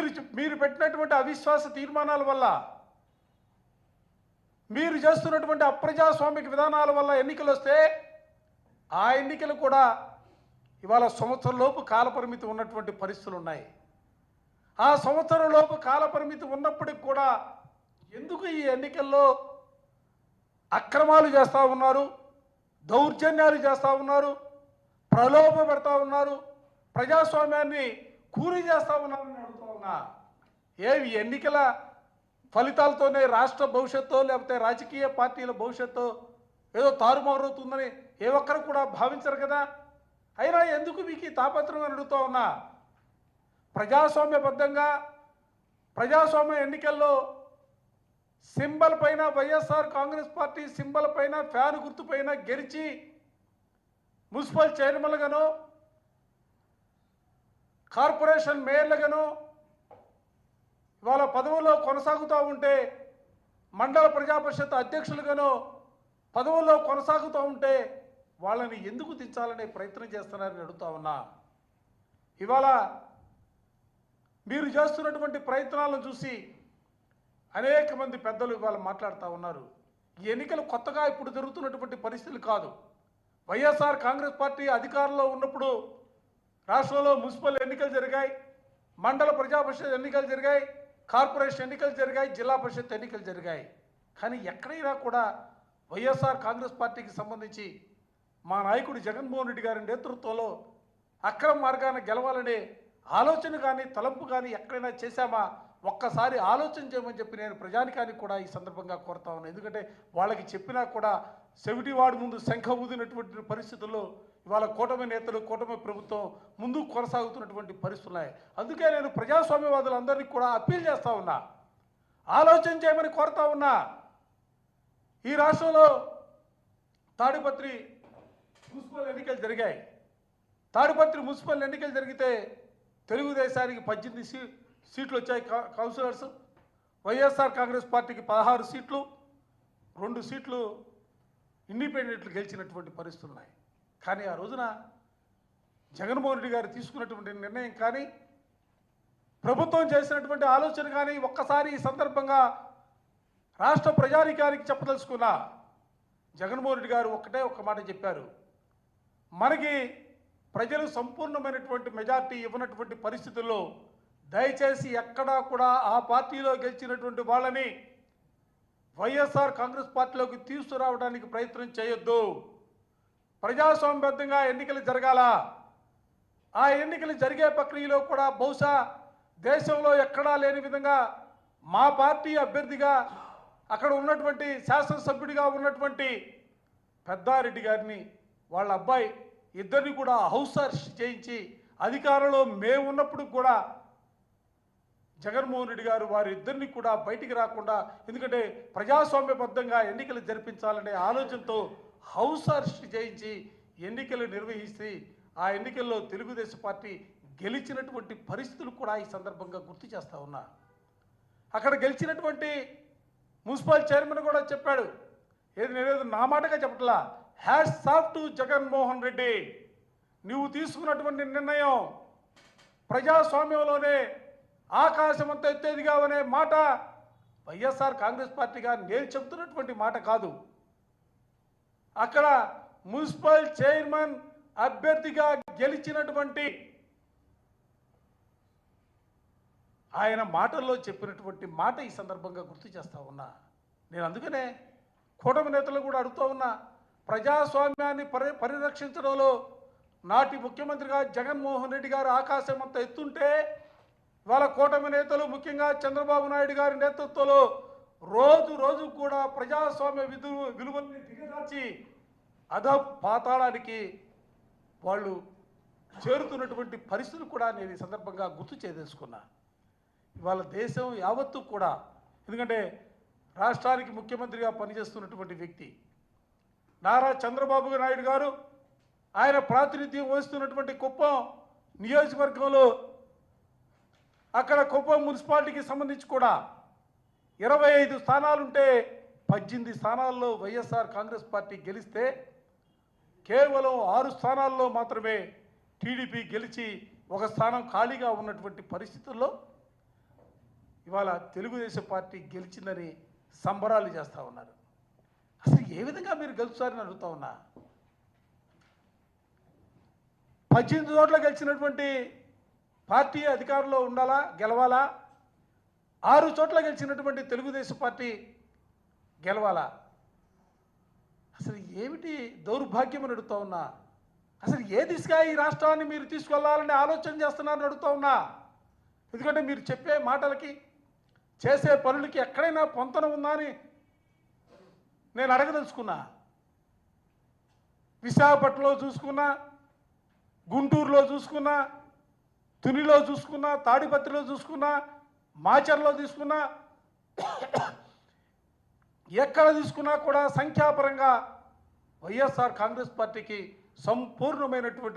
మీరు మీరు పెట్టినటువంటి అవిశ్వాస తీర్మానాల వల్ల మీరు చేస్తున్నటువంటి అప్రజాస్వామిక విధానాల వల్ల ఎన్నికలు వస్తే ఆ ఎన్నికలు కూడా ఇవాళ సంవత్సరంలోపు కాలపరిమితి ఉన్నటువంటి పరిస్థితులు ఉన్నాయి. ఆ సంవత్సరంలోపు కాలపరిమితి ఉన్నప్పటికి కూడా ఎందుకు ఈ ఎన్నికల్లో అక్రమాలు చేస్తూ ఉన్నారు దౌర్జన్యాలు చేస్తూ ఉన్నారు ప్రలోభ పెడతా ఉన్నారు ప్రజాస్వామ్యాన్ని కూలీ చేస్తూ ఉన్నారు? ఏవి ఎన్నికల ఫలితాలతోనే రాష్ట్ర భవిష్యత్తు లేకపోతే రాజకీయ పార్టీల భవిష్యత్తు ఏదో తారుమారవుతుందని ఏ ఒక్కరు కూడా భావించరు కదా? అయినా ఎందుకు మీకు ఈ తాపత్రం అడుగుతూ ఉన్నా? ప్రజాస్వామ్యబద్ధంగా ప్రజాస్వామ్య ఎన్నికల్లో సింబల్ పైన వైఎస్ఆర్ కాంగ్రెస్ పార్టీ సింబల్ పైన ఫ్యాన్ గుర్తుపైన గెలిచి మున్సిపల్ చైర్మన్లుగాను కార్పొరేషన్ మేయర్లుగాను ఇవాళ పదవుల్లో కొనసాగుతూ ఉంటే మండల ప్రజా పరిషత్ పదవుల్లో కొనసాగుతూ ఉంటే వాళ్ళని ఎందుకు దించాలనే ప్రయత్నం చేస్తున్నారని అడుగుతా ఉన్నా. ఇవాళ మీరు చేస్తున్నటువంటి ప్రయత్నాలను చూసి అనేక మంది పెద్దలు ఇవాళ మాట్లాడుతూ ఉన్నారు. ఈ ఎన్నికలు కొత్తగా ఇప్పుడు జరుగుతున్నటువంటి పరిస్థితులు కాదు. వైఎస్ఆర్ కాంగ్రెస్ పార్టీ అధికారంలో ఉన్నప్పుడు రాష్ట్రంలో మున్సిపల్ ఎన్నికలు జరిగాయి మండల ప్రజా పరిషత్ ఎన్నికలు జరిగాయి కార్పొరేషన్ ఎన్నికలు జరిగాయి జిల్లా పరిషత్ ఎన్నికలు జరిగాయి. కానీ ఎక్కడైనా కూడా వైఎస్ఆర్ కాంగ్రెస్ పార్టీకి సంబంధించి మా నాయకుడు జగన్మోహన్ రెడ్డి గారి నేతృత్వంలో అక్రమ మార్గాన గెలవాలనే ఆలోచన కానీ తలంపు కానీ ఎక్కడైనా చేశామా? ఒక్కసారి ఆలోచన చేయమని చెప్పి నేను ప్రజానికానికి కూడా ఈ సందర్భంగా కోరుతా ఉన్నాను ఎందుకంటే వాళ్ళకి చెప్పినా కూడా సెవిటివాడు ముందు శంఖ ఊదినటువంటి పరిస్థితుల్లో ఇవాళ కూటమి నేతలు కూటమి ప్రభుత్వం ముందుకు కొనసాగుతున్నటువంటి పరిస్థితులు ఉన్నాయి. అందుకే నేను ప్రజాస్వామ్యవాదులందరినీ కూడా అప్పీల్ చేస్తూ ఉన్నా. ఆలోచన చేయమని కోరుతా ఉన్నా. ఈ రాష్ట్రంలో తాడిపత్రి మున్సిపల్ ఎన్నికలు జరిగాయి. తాడిపత్రి మున్సిపల్ ఎన్నికలు జరిగితే తెలుగుదేశానికి పద్దెనిమిది సీ సీట్లు వచ్చాయి కౌన్సిలర్స్. వైఎస్ఆర్ కాంగ్రెస్ పార్టీకి పదహారు సీట్లు రెండు సీట్లు ఇండిపెండెంట్లు గెలిచినటువంటి పరిస్థితులు ఉన్నాయి. కానీ ఆ రోజున జగన్మోహన్ రెడ్డి గారు తీసుకున్నటువంటి నిర్ణయం కానీ ప్రభుత్వం చేసినటువంటి ఆలోచన కానీ ఒక్కసారి ఈ సందర్భంగా రాష్ట్ర ప్రజానికానికి చెప్పదలుచుకున్న జగన్మోహన్ రెడ్డి గారు ఒక్కటే ఒక్క మాట చెప్పారు. మనకి ప్రజలు సంపూర్ణమైనటువంటి మెజార్టీ ఇవ్వనటువంటి పరిస్థితుల్లో దయచేసి ఎక్కడా కూడా ఆ పార్టీలో గెలిచినటువంటి వాళ్ళని వైఎస్ఆర్ కాంగ్రెస్ పార్టీలోకి తీసుకురావడానికి ప్రయత్నం చేయొద్దు. ప్రజాస్వామ్యబద్ధంగా ఎన్నికలు జరగాల. ఆ ఎన్నికలు జరిగే ప్రక్రియలో కూడా బహుశా దేశంలో ఎక్కడా లేని విధంగా మా పార్టీ అభ్యర్థిగా అక్కడ ఉన్నటువంటి శాసనసభ్యుడిగా ఉన్నటువంటి పెద్దారెడ్డి గారిని వాళ్ళ అబ్బాయి ఇద్దరిని కూడా హౌస్ అరెస్ట్ చేయించి అధికారంలో మేము ఉన్నప్పుడు కూడా జగన్మోహన్ రెడ్డి గారు వారిద్దరిని కూడా బయటికి రాకుండా ఎందుకంటే ప్రజాస్వామ్యబద్ధంగా ఎన్నికలు జరిపించాలనే ఆలోచనతో హౌస్ అరెస్ట్ చేయించి ఎన్నికలు నిర్వహిస్తే ఆ ఎన్నికల్లో తెలుగుదేశం పార్టీ గెలిచినటువంటి పరిస్థితులు కూడా ఈ సందర్భంగా గుర్తు చేస్తూ ఉన్నా. అక్కడ గెలిచినటువంటి మున్సిపల్ చైర్మన్ కూడా చెప్పాడు ఏది నేనేదో నా మాటగా చెప్పట్లా hats off to Jaganmohan Reddy. నువ్వు తీసుకున్నటువంటి నిర్ణయం ప్రజాస్వామ్యంలోనే ఆకాశం అంత ఎత్తేదిగా అనే మాట వైఎస్ఆర్ కాంగ్రెస్ పార్టీగా నేను చెబుతున్నటువంటి మాట కాదు. అక్కడ మున్సిపల్ చైర్మన్ అభ్యర్థిగా గెలిచినటువంటి ఆయన మాటల్లో చెప్పినటువంటి మాట ఈ సందర్భంగా గుర్తు చేస్తా ఉన్నా. నేను అందుకనే కూటమి నేతలు కూడా అడుగుతూ ఉన్నా ప్రజాస్వామ్యాన్ని పరి పరిరక్షించడంలో నాటి ముఖ్యమంత్రిగా జగన్మోహన్ రెడ్డి గారు ఆకాశం అంత ఎత్తుంటే ఇవాళ కూటమి నేతలు ముఖ్యంగా చంద్రబాబు నాయుడు గారి నేతృత్వంలో రోజు రోజు కూడా ప్రజాస్వామ్య విధు విలువల్ని దిగదార్చి అధ పాతాళానికి వాళ్ళు చేరుతున్నటువంటి పరిస్థితులు కూడా నేను ఈ సందర్భంగా గుర్తు చేయదలుచుకున్నా ఇవాళ దేశం యావత్తు కూడా ఎందుకంటే రాష్ట్రానికి ముఖ్యమంత్రిగా పనిచేస్తున్నటువంటి వ్యక్తి నారా చంద్రబాబు నాయుడు గారు ఆయన ప్రాతినిధ్యం వహిస్తున్నటువంటి కుప్పం నియోజకవర్గంలో అక్కడ కుప్పం మున్సిపాలిటీకి సంబంధించి కూడా ఇరవై ఐదు స్థానాలుంటే పద్దెనిమిది స్థానాల్లో వైఎస్ఆర్ కాంగ్రెస్ పార్టీ గెలిస్తే కేవలం ఆరు స్థానాల్లో మాత్రమే టీడీపీ గెలిచి ఒక స్థానం ఖాళీగా ఉన్నటువంటి పరిస్థితుల్లో ఇవాళ తెలుగుదేశం పార్టీ గెలిచిందని సంబరాలు చేస్తూ ఉన్నారు. అసలు ఏ విధంగా మీరు గెలుస్తారని అడుగుతా ఉన్నా? పద్దెనిమిది చోట్ల గెలిచినటువంటి పార్టీ అధికారంలో ఉండాలా గెలవాలా? ఆరు చోట్ల గెలిచినటువంటి తెలుగుదేశం పార్టీ గెలవాలా? అసలు ఏమిటి దౌర్భాగ్యం అని అడుగుతా ఉన్నా? అసలు ఏ దిశగా ఈ రాష్ట్రాన్ని మీరు తీసుకెళ్ళాలని ఆలోచన చేస్తున్నారని అడుగుతా ఉన్నా? ఎందుకంటే మీరు చెప్పే మాటలకి చేసే పనులకి ఎక్కడైనా పొంతన ఉందా అని నేను అడగదలుచుకున్నా. విశాఖపట్నంలో చూసుకున్నా గుంటూరులో చూసుకున్నా తునిలో చూసుకున్నా తాడిపత్రిలో చూసుకున్నా మాచర్లో తీసుకున్నా ఎక్కడ తీసుకున్నా కూడా సంఖ్యాపరంగా వైఎస్ఆర్ కాంగ్రెస్ పార్టీకి సంపూర్ణమైనటువంటి